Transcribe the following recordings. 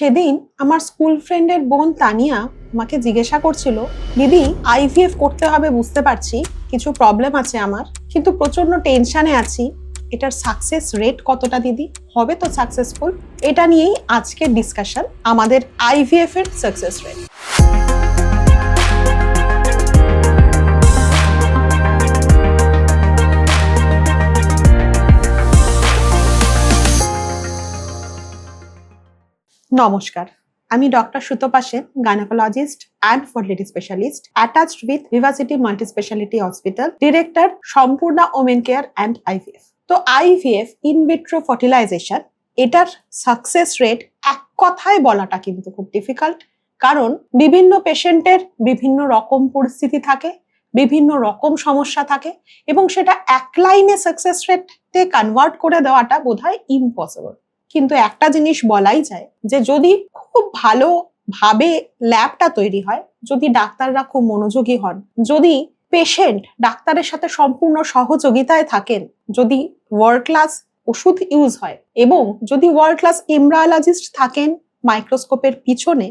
সেদিন আমার স্কুল ফ্রেন্ডের বোন তানিয়া আমাকে জিজ্ঞাসা করছিল, দিদি আইভিএফ করতে হবে, বুঝতে পারছি, কিছু প্রবলেম আছে আমার, কিন্তু প্রচণ্ড টেনশানে আছি। এটার সাকসেস রেট কতটা, দিদি? হবে তো সাকসেসফুল এটা নিয়েই আজকের ডিসকাশন আমাদের আইভিএফ এর সাকসেস রেট নমস্কার। আমি doctor Sutapa Sen gynaecologist and fertility specialist attached with Vivacity multi speciality hospital director Sampurna women care and IVF তো আইভিএফ ইনভিট্রো ফার্টিলাইজেশন এটার সাকসেস রেট এক কথায় বলাটা কিন্তু খুব ডিফিকাল্ট কারণ বিভিন্ন পেশেন্টের বিভিন্ন রকম পরিস্থিতি থাকে, বিভিন্ন রকম সমস্যা থাকে, এবং সেটা এক লাইনে সাকসেস রেটে কনভার্ট করে দেওয়াটা বোধহয় ইম্পসিবল কিন্তু একটা জিনিস বলাই যায় যে যদি খুব ভালো ভাবে ল্যাবটা তৈরি হয়, যদি ডাক্তাররা খুব মনোযোগী হন, যদি পেশেন্ট ডাক্তারের সাথে সম্পূর্ণ সহযোগিতায় থাকেন, যদি ওয়ার্ল্ড ক্লাস ওষুধ ইউজ হয় এবং যদি ওয়ার্ল্ড ক্লাস এমব্রায়োলজিস্ট থাকেন মাইক্রোস্কোপের পিছনে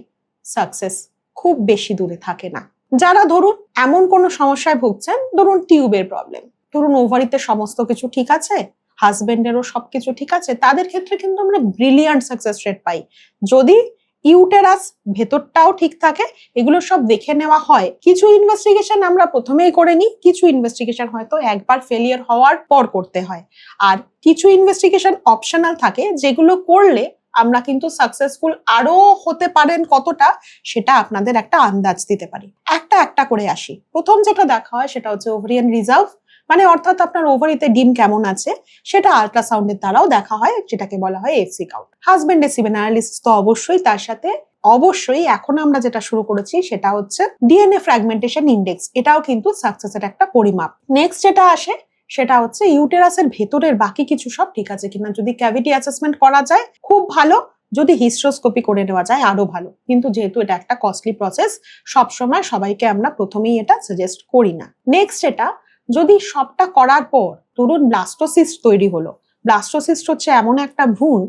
সাকসেস খুব বেশি দূরে থাকে না। যারা ধরুন এমন কোনো সমস্যায় ভুগছেন, ধরুন টিউবের প্রবলেম ধরুন ওভারিতে সমস্ত কিছু ঠিক আছে হাজবেন্ডেরও সবকিছু ঠিক আছে, তাদের ক্ষেত্রে কিন্তু আমরা ব্রিলিয়ান্ট সাকসেস রেট পাই। যদি ইউটেরাস ভেতরটাও ঠিক থাকে, এগুলো সব দেখে নেওয়া হয়। কিছু ইনভেস্টিগেশন আমরা প্রথমেই করে নিই, কিছু ইনভেস্টিগেশন হয়তো একবার ফেলিয়ার হওয়ার পর করতে হয়। আর কিছু ইনভেস্টিগেশন অপশনাল থাকে, যেগুলো করলে আমরা কিন্তু সাকসেসফুল আরও হতে পারেন কতটা, সেটা আপনাদের একটা আন্দাজ দিতে পারি। একটা একটা করে আসি। প্রথম যেটা দেখা হয় সেটা হচ্ছে ওভারিয়ান রিজার্ভ মানে অর্থাৎ আপনার ওভারিতে ডিম কেমন আছে, সেটা আল্ট্রাসাউন্ডের দ্বারাও দেখা হয়, যেটাকে বলা হয় এফসি কাউন্ট হাজবেন্ডের সিমেন অ্যানালিসিস তো অবশ্যই, তার সাথে অবশ্যই এখন আমরা যেটা শুরু করেছি, সেটা হচ্ছে ডিএনএ ফ্র্যাগমেন্টেশন ইন্ডেক্স এটাও কিন্তু সাকসেসের একটা পরিমাপ। নেক্সট যেটা আসে, সেটা হচ্ছে ইউটেরাসের ভেতরের বাকি কিছু সব ঠিক আছে কিনা। যদি ক্যাভিটি অ্যাসেসমেন্ট করা যায়, খুব ভালো। যদি হিস্ট্রোস্কোপি করে নেওয়া যায়, আরও ভালো। কিন্তু যেহেতু এটা একটা কস্টলি প্রসেস সবসময় সবাইকে আমরা প্রথমেই এটা সাজেস্ট করি না। নেক্সট এটা যদি সবটা করার পর ধরুন ব্লাস্টোসিস্ট তৈরি হলো। ব্লাস্টোসিস্ট হচ্ছে এমন একটা ভ্রূণ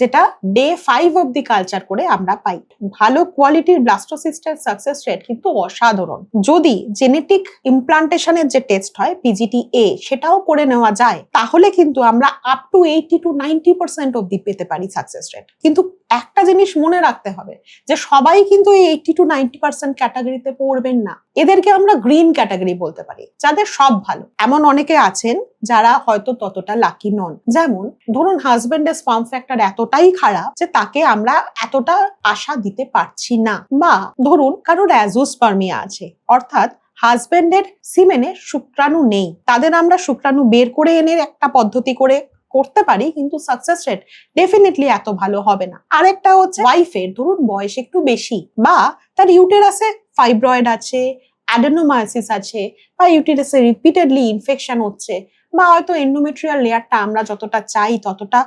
যেটা ডে ফাইভ অব্দি কালচার করে আমরা পাই। ভালো কোয়ালিটির ব্লাস্টোসিস্টের সাকসেস রেট কিন্তু অসাধারণ। যদি জেনেটিক ইমপ্লান্টেশনের যে টেস্ট হয় পিজিটি এ সেটাও করে নেওয়া যায়, তাহলে কিন্তু আমরা up to eighty to ninety percent অব্দি পেতে পারি সাকসেস রেট কিন্তু একটা জিনিস মনে রাখতে হবে, যে সবাই কিন্তু এই এইটি টু নাইনটি পার্সেন্ট ক্যাটাগরিতে পড়বেন না। এদেরকে আমরা গ্রিন ক্যাটাগরি বলতে পারি, যাদের সব ভালো। এমন অনেকে আছেন যারা হয়তো ততটা লাকি নন। যেমন, ধরুন হাজবেন্ডের স্পাম ফ্যাক্টর এতটাই খারাপ যে তাকে আমরা এতটা আশা দিতে পারছি না। বা ধরুন কারোর অ্যাজোস্পার্মিয়া আছে, অর্থাৎ হাজবেন্ডের সিমেনে শুক্রাণু নেই। তাদের আমরা শুক্রাণু বের করে এনে একটা পদ্ধতি করে করতে পারি, কিন্তু সাকসেস রেট ডেফিনেটলি এত ভালো হবে না। আরেকটা হচ্ছে ওয়াইফের ধরুন বয়স একটু বেশি, বা তার ইউটেরাসে ফাইব্রয়েড আছে অ্যাডেনোমায়োসিস আছে, বা ইউটেরাসে রিপিটেডলি ইনফেকশন হচ্ছে, বা হয়তো এন্ডোমেট্রিয়াল লেয়ারটা আমরা যতটা চাই ততটা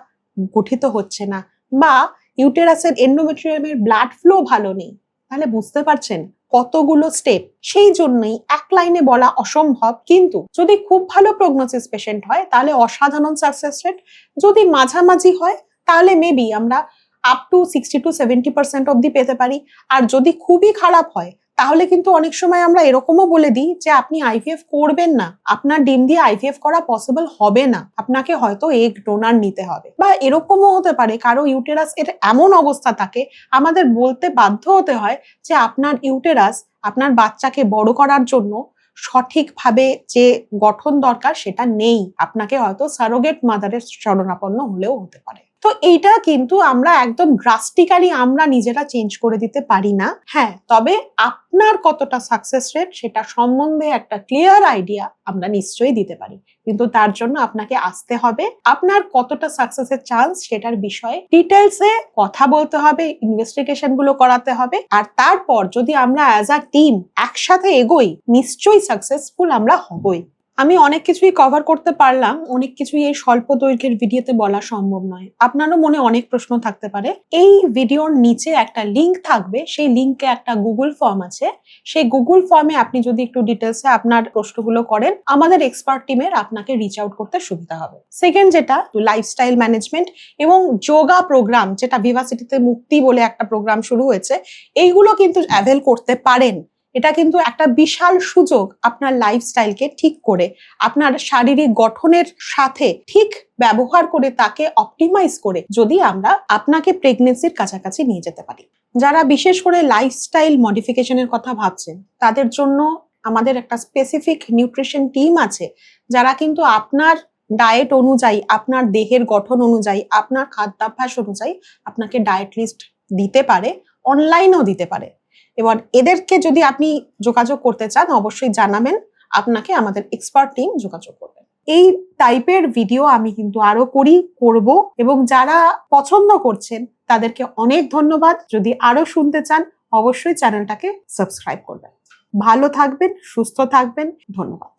গঠিত হচ্ছে না বা ইউটেরাসের এন্ডোমেট্রিয়ামের ব্লাড ফ্লো ভালো নেই। তাহলে বুঝতে পারছেন কতগুলো স্টেপ সেই জন্যই এক লাইনে বলা অসম্ভব। কিন্তু যদি খুব ভালো প্রগনোসিস পেশেন্ট হয়, তাহলে অসাধারণ সাকসেস রেট যদি মাঝামাঝি হয়, তাহলে মেবি আমরা up to sixty to seventy percent অব্দি পেতে পারি। আর যদি খুবই খারাপ হয় তাহলে কিন্তু অনেক সময় আমরা এরকমও বলে দিই যে আপনি আইভিএফ করবেন না। আপনার ডিম দিয়ে আইভিএফ করা পসিবল হবে না। আপনাকে হয়তো এগ ডোনার নিতে হবে। বা এরকমও হতে পারে কারও ইউটেরাস এর এমন অবস্থা থাকে, আমাদের বলতে বাধ্য হতে হয় যে আপনার ইউটেরাস আপনার বাচ্চাকে বড় করার জন্য সঠিকভাবে যে গঠন দরকার সেটা নেই। আপনাকে হয়তো সারোগেট মাদারের শরণাপন্ন হলেও হতে পারে। তো এইটা কিন্তু আমরা একদম ড্রাস্টিক্যালি আমরা নিজেরা চেঞ্জ করে দিতে পারি না। হ্যাঁ তবে আপনার কতটা সাকসেস রেট সেটা সম্বন্ধে একটা ক্লিয়ার আইডিয়া আমরা নিশ্চয়ই দিতে পারি। কিন্তু তার জন্য আপনাকে আসতে হবে। আপনার কতটা সাকসেসের চান্স সেটার বিষয়ে ডিটেলসে কথা বলতে হবে ইনভেস্টিগেশনগুলো করাতে হবে। আর তারপর যদি আমরা অ্যাজ আ টিম একসাথে এগোই, নিশ্চয়ই সাকসেসফুল আমরা হবই। আমি অনেক কিছুই কভার করতে পারলাম, অনেক কিছুই এই স্বল্প দৈর্ঘ্যের ভিডিওতে বলা সম্ভব নয়। আপনারও মনে অনেক প্রশ্ন থাকতে পারে। এই ভিডিওর নিচে একটা লিংক থাকবে, সেই লিংকে একটা গুগল ফর্ম আছে। সেই গুগল ফর্মে আপনি যদি একটু ডিটেলসে আপনার প্রশ্নগুলো করেন, আমাদের এক্সপার্ট টিমের আপনাকে রিচ আউট করতে সুবিধা হবে। সেকেন্ড যেটা লাইফস্টাইল ম্যানেজমেন্ট এবং যোগা প্রোগ্রাম যেটা ভিভাসিটিতে মুক্তি বলে একটা প্রোগ্রাম শুরু হয়েছে, এইগুলো কিন্তু অ্যাভেল করতে পারেন। এটা কিন্তু একটা বিশাল সুযোগ আপনার লাইফস্টাইলকে ঠিক করে, আপনার শারীরিক গঠনের সাথে ঠিক ব্যবহার করে তাকে অপটিমাইজ করে যদি আমরা আপনাকে প্রেগনেন্সির কাছাকাছি নিয়ে যেতে পারি। যারা বিশেষ করে লাইফস্টাইল মডিফিকেশনের কথা ভাবছেন, তাদের জন্য আমাদের একটা স্পেসিফিক নিউট্রিশন টিম আছে, যারা কিন্তু আপনার ডায়েট অনুযায়ী, আপনার দেহের গঠন অনুযায়ী, আপনার খাদ্যাভ্যাস অনুযায়ী আপনাকে ডায়েট লিস্ট দিতে পারে অনলাইনেও দিতে পারে। এবার এদেরকে যদি আপনি যোগাযোগ করতে চান, অবশ্যই জানাবেন। আপনাকে আমাদের এক্সপার্ট টিম যোগাযোগ করবে। এই টাইপের ভিডিও আমি কিন্তু আরও করি, করব এবং যারা পছন্দ করছেন, তাদেরকে অনেক ধন্যবাদ। যদি আরও শুনতে চান, অবশ্যই চ্যানেলটাকে সাবস্ক্রাইব করবেন। ভালো থাকবেন, সুস্থ থাকবেন। ধন্যবাদ।